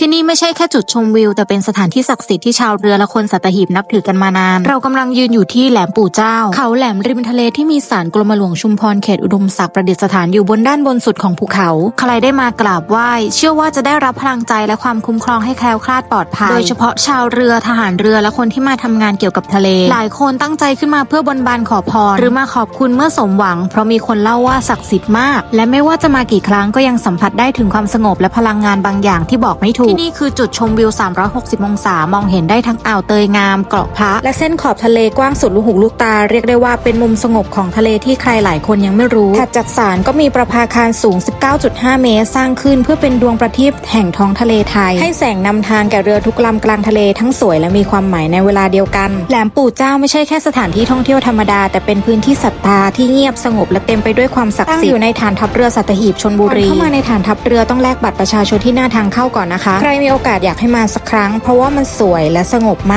ที่นี่ไม่ใช่แค่จุดชมวิว แต่เป็นสถานที่ศักดิ์สิทธิ์ที่ชาวเรือและคนสัตหีบนับถือกันมานาน เรากำลังยืนอยู่ที่แหลมปู่เจ้า เขาแหลมริมทะเลที่มีศาลกรมหลวงชุมพรเขตอุดมศักดิ์ประดิษฐานอยู่บนด้านบนสุดของภูเขา ใครได้มากราบไหว้เชื่อว่าจะได้รับพลังใจและความคุ้มครองให้แคล้วคลาดปลอดภัย โดยเฉพาะชาวเรือทหารเรือและคนที่มาทำงานเกี่ยวกับทะเล หลายคนตั้งใจขึ้นมาเพื่อบนบานขอพรหรือมาขอบคุณเมื่อสมหวัง เพราะมีคนเล่าว่าศักดิ์สิทธิ์มาก และไม่ว่าจะมากี่ครั้งก็ยังสัมผัสได้ถึงความสงบและพลังงานบางอย่างที่บอกไม่ถูกที่นี่คือจุดชมวิว 360 องศามองเห็นได้ทั้งอ่าวเตยงามเกาะพระและเส้นขอบทะเลกว้างสุดลูกหูลูกตา เรียกได้ว่าเป็นมุมสงบของทะเลที่ใครหลายคนยังไม่รู้ถัดจากศาลก็มีประภาคารสูง 19.5 เมตร สร้างขึ้นเพื่อเป็นดวงประทีปแห่งท้องทะเลไทย ให้แสงนำทางแก่เรือทุกลำกลางทะเลทั้งสวยและมีความหมายในเวลาเดียวกัน แหลมปู่เจ้าไม่ใช่แค่สถานที่ท่องเที่ยวธรรมดา แต่เป็นพื้นที่ศรัทธาที่เงียบสงบและเต็มไปด้วยความศักดิ์สิทธิ์ตั้งอยู่ในฐานทัพเรือสัตหีบชลบุรีเข้ามาในฐานทัพเรือต้องแลกบัตรประชาชนที่หน้าทางเข้าก่อนนะคะใครมีโอกาสอยากให้มาสักครั้ง เพราะว่ามันสวยและสงบมาก